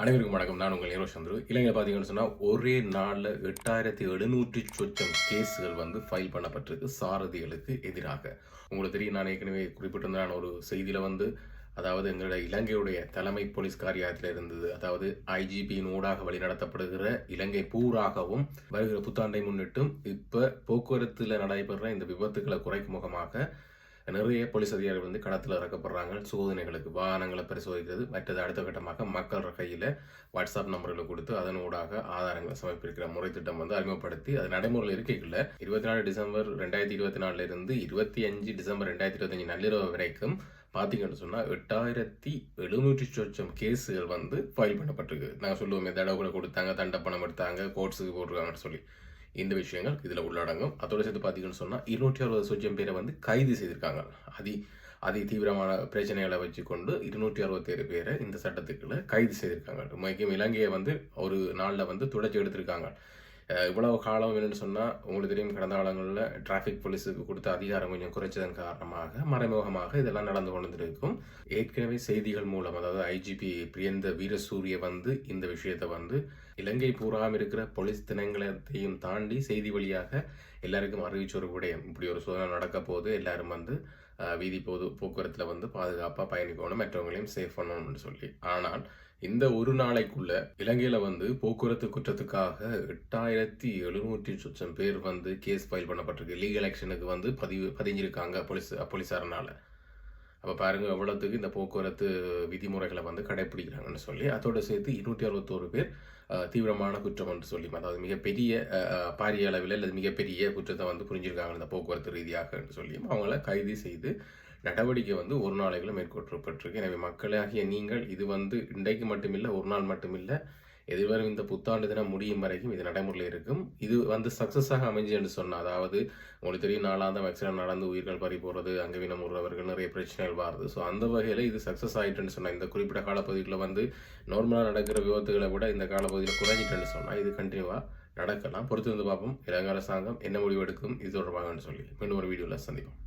அனைவருக்கும் வணக்கம். நான் உங்கள் ஹீரோ சந்துரு. இலங்கை பார்த்தீங்கன்னு சொன்னால் ஒரே நாளில் எட்டாயிரத்தி எழுநூற்றி சொச்சம் கேஸுகள் வந்து ஃபைல் பண்ணப்பட்டிருக்கு. சாரதிகளுக்கு எதிராக. உங்களுக்கு தெரியும் நான் ஏற்கனவே குறிப்பிட்டிருந்தேன் ஒரு செய்தியில் வந்து அதாவது எங்களுடைய இலங்கையுடைய தலைமை போலீஸ் காரியாலயத்தில் இருந்தது. அதாவது ஐஜிபியின் ஊடாக வழிநடத்தப்படுகிற இலங்கை பூராகவும் வருகிற புத்தாண்டை முன்னிட்டும் இப்போ போக்குவரத்தில் நடைபெற இந்த விபத்துக்களை குறைக்கும் முகமாக நிறைய போலீஸ் அதிகாரிகள் வந்து களத்தில் இறக்கப்படுறாங்க. சோதனைகளுக்கு வாகனங்களை பரிசோதிக்கிறது மற்றது அடுத்த கட்டமாக மக்கள் கையில் வாட்ஸ்அப் நம்பர்களை கொடுத்து அதன் ஊடாக ஆதாரங்களை சமர்ப்பிக்கிற முறை திட்டம் வந்து அறிமுகப்படுத்தி அது நடைமுறையில் இருக்கையில் இருபத்தி நாலு டிசம்பர் ரெண்டாயிரத்தி இருபத்தி நாலுல இருந்து இருபத்தி அஞ்சு டிசம்பர் ரெண்டாயிரத்தி இருபத்தஞ்சு நள்ளிரவு வரைக்கும் பார்த்தீங்கன்னு சொன்னால் எட்டாயிரத்தி எழுநூற்றி சொச்சம் கேஸுகள் வந்து ஃபைல் பண்ணப்பட்டிருக்கு. நாங்கள் சொல்லுவோமே தடவை கொடுத்தாங்க தண்டை பணம் எடுத்தாங்க கோர்ட்ஸுக்கு போட்டிருக்காங்கன்னு சொல்லி. இந்த விஷயங்கள் இதில் உள்ளடங்கும். அதோடு சேர்த்து பார்த்தீங்கன்னு சொன்னால் இருநூற்றி அறுபது சொச்சம் பேரை வந்து கைது செய்திருக்காங்க. அதி அதி தீவிரமான பிரச்சனைகளை வச்சுக்கொண்டு இருநூற்றி அறுபத்தேழு பேரை இந்த சட்டத்துக்குள்ள கைது செய்திருக்காங்க. முக்கியம் இலங்கையை வந்து ஒரு நாளில் வந்து துடைச்சி எடுத்திருக்காங்க. இவ்வளவு காலம் வேணும்னு சொன்னால் உங்களுக்கு தெரியும் கடந்த காலங்களில் டிராஃபிக் போலீஸுக்கு கொடுத்த அதிகாரம் கொஞ்சம் குறைச்சதன் காரணமாக மறைமுகமாக இதெல்லாம் நடந்து கொண்டு இருக்கும் ஏற்கனவே செய்திகள் மூலம் அதாவது ஐஜிபி பிரியந்த வீரசூரிய வந்து இந்த விஷயத்தை வந்து இலங்கை பூராம் இருக்கிற போலீஸ் தினங்களையும் தாண்டி செய்தி வழியாக எல்லாருக்கும் அறிவிச்ச ஒரு விடயம். இப்படி ஒரு சோதனை நடக்க போது எல்லாரும் வந்து வீதி போது போக்குவரத்தில் வந்து பாதுகாப்பாக பயணிக்கணும் மற்றவங்களையும் சேஃப் பண்ணணும்னு சொல்லி. ஆனால் இந்த ஒரு நாளைக்குள்ள இலங்கையில் வந்து போக்குவரத்து குற்றத்துக்காக எட்டாயிரத்தி எழுநூற்றி சொச்சம் பேர் வந்து கேஸ் ஃபைல் பண்ணப்பட்டிருக்கு. லீகல் ஆக்ஷனுக்கு வந்து பதிவு பதிஞ்சிருக்காங்க போலீஸ் போலீஸாரனால அப்போ பாருங்கள் எவ்வளோத்துக்கு இந்த போக்குவரத்து விதிமுறைகளை வந்து கடைப்பிடிக்கிறாங்கன்னு சொல்லி அதோட சேர்த்து இருநூற்றி அறுபத்தோரு பேர் தீவிரமான குற்றம் என்று சொல்லி அதாவது மிகப்பெரிய பாரிய அளவில் அல்லது மிகப்பெரிய குற்றத்தை வந்து புரிஞ்சிருக்காங்க இந்த போக்குவரத்து ரீதியாக என்று சொல்லி அவங்கள கைது செய்து நடவடிக்கை வந்து ஒரு நாளைகளும் மேற்கொள்ளப்பட்டிருக்கு எனவே மக்களாகிய நீங்கள் இது வந்து இன்றைக்கு மட்டுமில்லை ஒரு நாள் மட்டுமில்லை எதிர்வரும் இந்த புத்தாண்டு தினம் முடியும் வரைக்கும் இது நடைமுறையில் இருக்கும். இது வந்து சக்ஸஸாக அமைஞ்சு என்று சொன்னால் அதாவது உங்களுக்கு தெரியும் நாளாந்த ஆக்சிடென்ட் நடந்து உயிர்கள் பறி போகிறது அங்கவீனம் உள்ளவர்கள் நிறைய பிரச்சனைகள் வருது. ஸோ அந்த வகையில் இது சக்ஸஸ் ஆகிட்டுன்னு சொன்னால் இந்த குறிப்பிட்ட காலப்பகுதியில் வந்து நார்மலாக நடக்கிற விபத்துகளை விட இந்த காலப்பகுதியில் குறைஞ்சிட்டுன்னு சொன்னால் இது கண்டினியூவாக நடக்கலாம். பொறுத்து வந்து பார்ப்போம். இலங்கை அரசாங்கம் என்ன முடிவு எடுக்கும் இது தொடர்பாகன்னு சொல்லி மீண்டும் ஒரு வீடியோவில் சந்திப்போம்.